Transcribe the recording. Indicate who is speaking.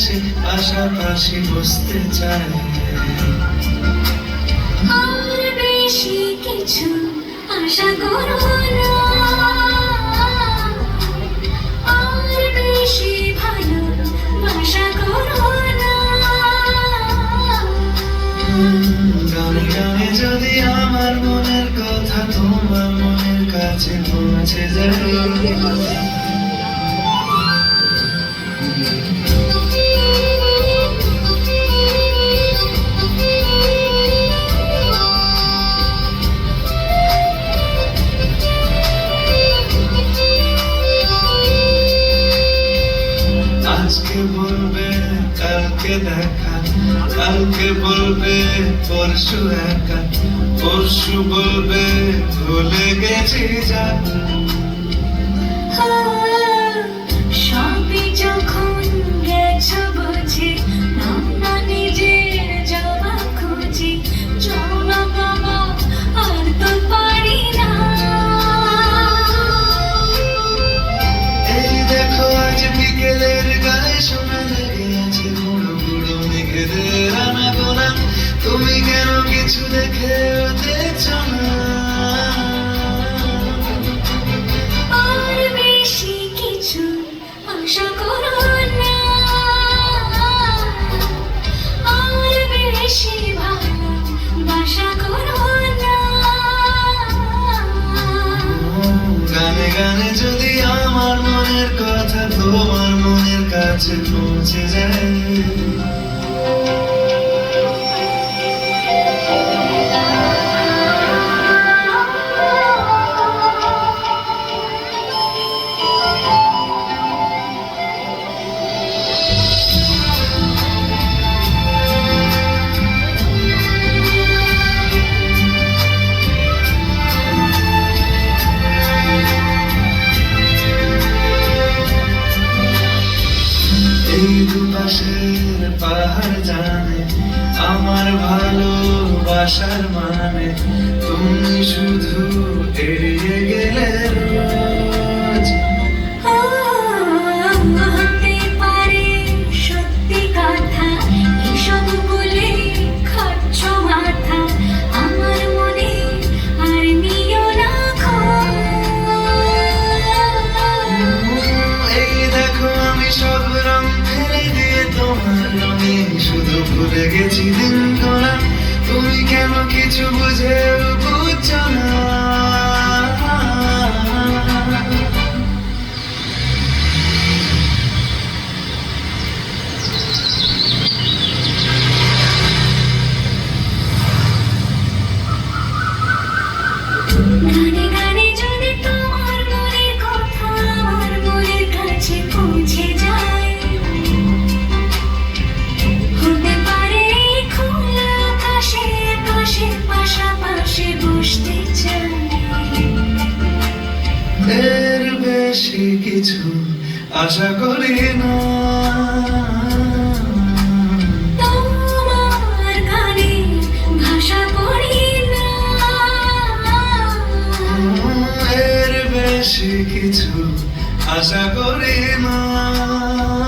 Speaker 1: পাশাপাশি বসতে চায়।
Speaker 2: আর বেশি কিছু আশা করো না। আর বেশি ভালো বাসা করো না।
Speaker 1: গানে গানে যদি আমার মনের কথা তোমার মনের কাছে পৌঁছে যায়। আজকে বলবে, কালকে দেখা। কালকে বলবে, পরশু একা। পরশু বলবে, ভুলে গেছি যা।
Speaker 2: সবই যখন
Speaker 1: আনা গোনা তুমি কেন কিছু দেখে দেখছ না?
Speaker 2: আর বেশি কিছু আশা করো না। আর বেশি ভালো বাসা করো না।
Speaker 1: গানে গানে যদি আমার মনের কথা তোমার মনের কাছে পৌঁছে যায় এই দুপাশের পাহাড় জানে আমার ভালোবাসার মানে তুমি শুধু ভুলে গেছি দিন গোনা তুমি কেন কিছু বুঝে বুঝছ না? এর বেশি কিছু আশা করি না। বেশি কিছু আশা করি না।